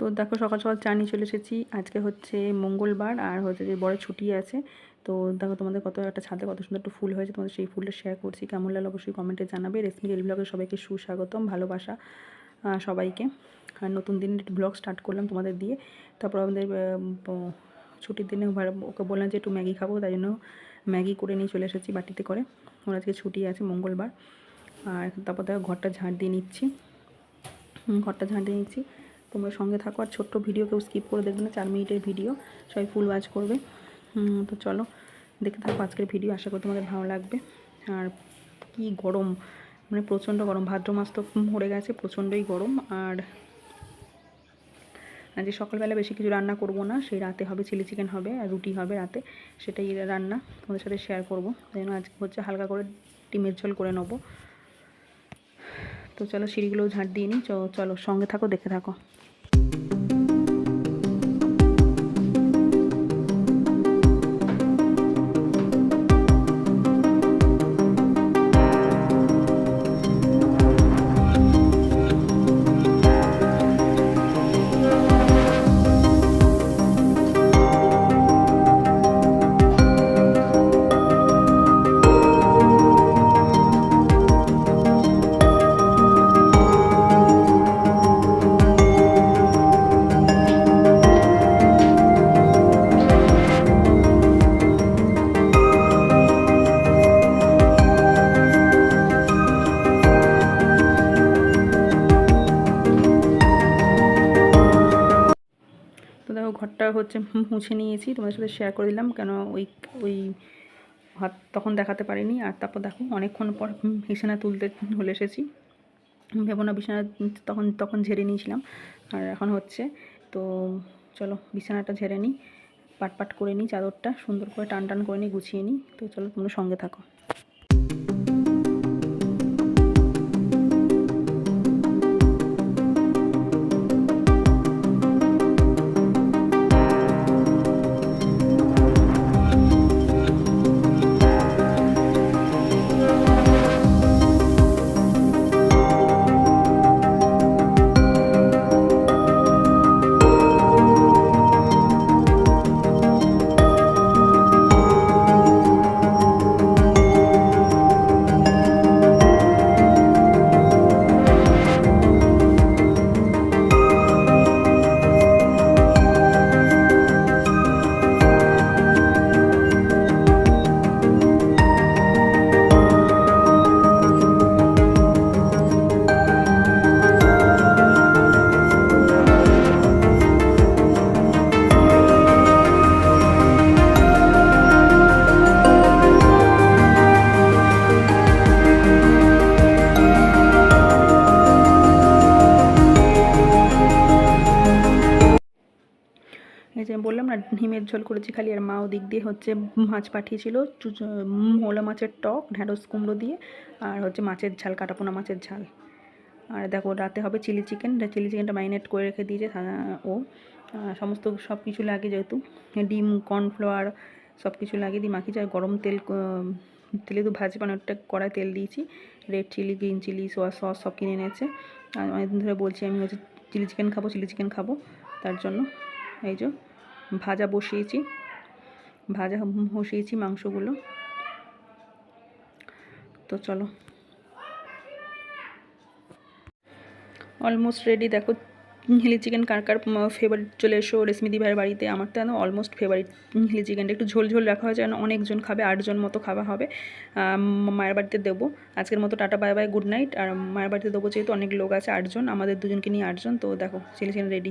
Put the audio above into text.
তো দেখো সকাল সকাল চা নিয়ে চলে এসেছি। আজকে হচ্ছে মঙ্গলবার আর হচ্ছে যে বড় ছুটি আছে। তো দেখো তোমাদের কত একটা ছাদে কত সুন্দর একটা ফুল হয়েছে। তোমাদের সেই ফুলটা শেয়ার করছি। কেমন লাগল অবশ্যই কমেন্টে জানাবে। রেসমি রেল ব্লগে সবাইকে সুস্বাগতম, ভালোবাসা সবাইকে। আর নতুন দিন ব্লগ স্টার্ট করলাম তোমাদের দিয়ে। তারপর আমাদের ছুটির দিনে ওকে বললাম যে একটু ম্যাগি খাব, তাই জন্য ম্যাগি করে নিয়ে চলে এসেছি বাটিতে করে। ওর আজকে ছুটি আছে মঙ্গলবার। আর তারপর দেখো ঘরটা ঝাঁট দিয়ে নিচ্ছি। ঘরটা ঝাঁট দিয়ে নিচ্ছি। তোমরা সঙ্গে থাকো আর ছোট্ট ভিডিও কেউ স্কিপ করে দেখবে না, চার মিনিটের ভিডিও সবাই ফুল ওয়াচ করবে। তো চলো দেখতে থাকো আজকের ভিডিও আশা করি তোমাদের ভালো লাগবে। আর কি গরম মানে প্রচণ্ড গরম, ভাদ্র মাস তো মরে গেছে, প্রচণ্ডই গরম। আর আজকে সকালবেলা বেশি কিছু রান্না করব না, সেই রাতে হবে চিলি চিকেন হবে আর রুটি হবে রাতে, সেটাই রান্না তোমাদের সাথে শেয়ার করব। তাই জন্য আজকে হচ্ছে হালকা করে ডিমের ঝোল করে নেব। তো চলো সিঁড়িগুলোও ঝাঁট দিয়ে নিই। চলো সঙ্গে থাকো দেখে থাকো। ঘরটা হচ্ছে মুছে নিয়েছি। তোমাদের সাথে শেয়ার করে দিলাম কেন ওই ওই হাত তখন দেখাতে পারিনি। আর তারপর দেখো অনেকক্ষণ পর বিছানা তুলতে চলে এসেছি। ভেবো না বিছানা তখন তখন ঝেড়ে নিয়েছিলাম। আর এখন হচ্ছে, তো চলো বিছানাটা ঝেড়ে নিই, পাট পাট করে নিই, চাদরটা সুন্দর করে টান টান করে নিই, গুছিয়ে নিই। তো চলো তোমরা সঙ্গে থাকো। বললাম না হিমের ঝোল করেছি খালি, আর মা ওদিক দিয়ে হচ্ছে মাছ পাঠিয়েছিল মোলা মাছের টক ঢ্যাঁড়স কুমড়ো দিয়ে, আর হচ্ছে মাছের ঝাল, কাটাপোনা মাছের ঝাল। আর দেখো, রাতে হবে চিলি চিকেন চিলি চিকেনটা ম্যারিনেট করে রেখে দিয়েছে ও। সমস্ত সব কিছু লাগে যেহেতু, ডিম, কর্নফ্লাওয়ার সব কিছু লাগিয়ে দিই মাখিয়েছি আর গরম তেল তেলে তো ভাজি বানানোটা কড়ায় তেল দিয়েছি red chilli green chilli soya sauce সব কিনে এনেছে। আর অনেকদিন ধরে বলছি আমি হচ্ছে চিলি চিকেন খাব, চিলি চিকেন খাব, তার জন্য, এই যে। ভাজা বসিয়েছি। ভাজা বসিয়েছি মাংসগুলো। তো চলো। অলমোস্ট রেডি দেখো হিলি চিকেন কার কার ফেভারিট চলে এসো রেশমিদি ভাইয়ের বাড়িতে। আমার তো একদম অলমোস্ট ফেভারিট হিলি চিকেনটা একটু ঝোল ঝোল রাখা হয়েছে যেন অনেকজন খাবে, আটজন মতো খাওয়া হবে। মায়ের বাড়িতে দেবো। আজকের মতো tata bye bye good night আর মায়ের বাড়িতে দেবো যেহেতু অনেক লোক আছে, আটজন। আমাদের দুজনকে নিয়ে আটজন। তো দেখো চিলি চিকেন রেডি